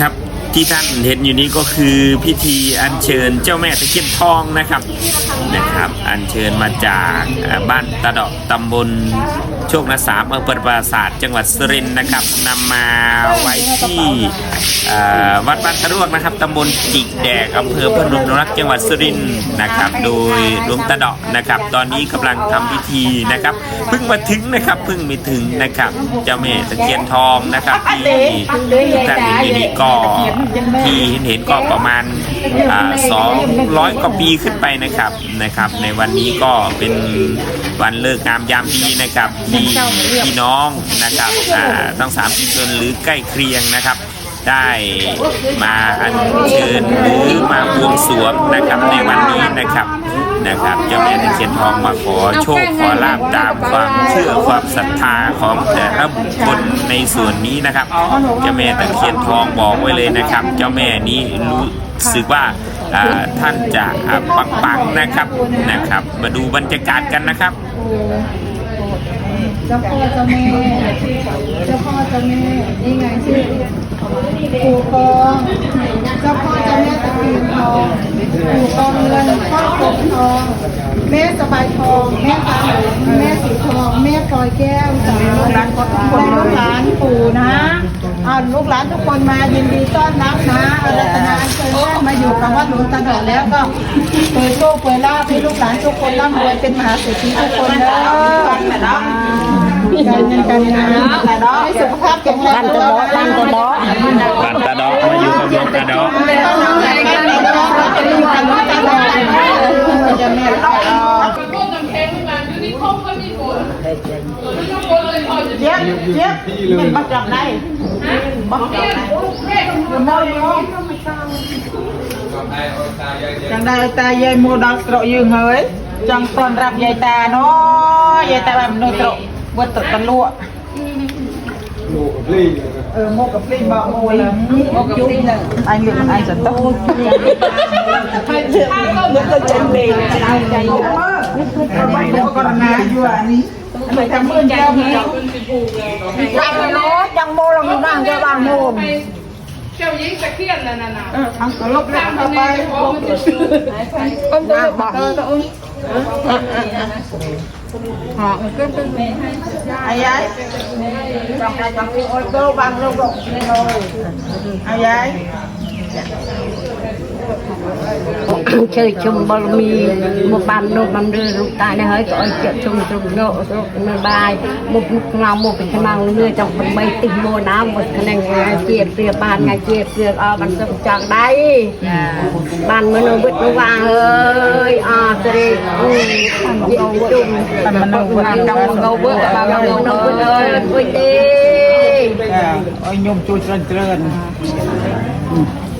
ครับที่ท่านเห็นอยู่นี้ก็คือพิธีอัญเชิญเจ้าแม่ตะเคียนทองนะครับ นะครับ อัญเชิญมาจากเอ่อบ้านตะเดาะตำบลโชคนาสามอำเภอปราสาทจังหวัดสุรินทร์นะครับนำมาไว้ที่เอ่อวัดบ้านตะรวกนะครับตำบลจิกแดกอำเภอพนมรักจังหวัดสุรินทร์นะครับ โดยหลวงตาเดาะนะครับ ตอนนี้กำลังทำพิธีนะครับเพิ่งมาถึงนะครับเพิ่งมาถึงนะครับเจ้าแม่ตะเคียนทองนะครับที่ท่านเห็นอยู่นี้ก็ที่เห็นเห็นก็ประมาณ สองร้อยกว่าปีขึ้นไปนะครับนะครับ ในวันนี้ก็เป็นวันเลิกงามยามดีนะครับที่พี่น้องนะครับอ่าต้องสามชุมชนหรือใกล้เคียงนะครับ ได้มาอัญเชิญหรือมาบวงสรวงนะครับในวันนี้นะครับนะครับเจ้าแม่ตะเคียนทองมาขอโชคขอลาบตามความเชื่อความศรัทธาของแต่ละบุคคลในส่วนนี้นะครับเจ้าแม่ตะเคียนทองบอกไว้เลยนะครับ เจ้าแม่นี้รู้สึกว่าท่านจะปังๆนะครับนะครับ มาดูบรรยากาศกันนะครับ เจ้าพ่อเจ้าแม่ เจ้าพ่อเจ้าแม่ นี่ไงชื่อปู่กองเจ้าพ่อเจ้าแม่ตะเคียนทองปู่กองเงินพ่อกบทอง แม่สบายทอง แม่ตาหงแม่สีทอง แม่พลอยแก้วจ้าลูกหลานคนลูกหลานปู่นะอ่าลูกหลานทุกคนมายินดีต้อนรับนะอารัตนาเชิญท่มาอยู่กับวัดหลวงตาดอกแล้วก็เปิดโชคเปิดลาภให้ลูกหลานทุกคนร่ำรวยเป็นมหาเศรษฐีทุกคนเด้อ การเงินการงานให้สุขภาพแข็งแรงบ้านตะบอบ้านตะบอ บ้านตาดอกมาอยู่กับหลวงตาดอก ต้องน้องใจกันเลยนะจะได้อยู่กับน้องตาดอกจะแม่ตาดอกเจี๊ยบเจี๊ยบเป็นบักจับได้บักจับได้มอยมอจังได้ตายายโมดอกត្រកយើងហើយចង់ต้อนรับยายตาเนาะยายตาแบบนู้นត្រក วัดตะตะลุ่โมกับเล่ยนะครับ เอาโมกับลิ้งบอกโมเลยโมกับลิ้งเลย anh liệu ai giật tóc hai triệu nó là chân đề chẳng mua là mình đang cho bà mua เจ้าหญิงตะเคียนนั่นน่ะอังกลบแล้วไปอ้นบอกเออ họ cái cái ai ấy trong này trong cái ô tô bằng lâu rộng này rồi ai ấy chơi chung bao mi một bàn đồ bàn đưa lúc tại này hơi có chuyện chung chung nộ nộ bài một lúc nào một cái mang đưa trong phần bay tình mô ná một cái này ngày chia chia bàn ngày chia chia ở bàn sông tròn đấy bàn mới nó biết nó vàng ơi Masari. Pamanaw ko ang nangungaw ko. Pamanaw ko na. Pwede. Ay, nyong tutran-tran. Hmm.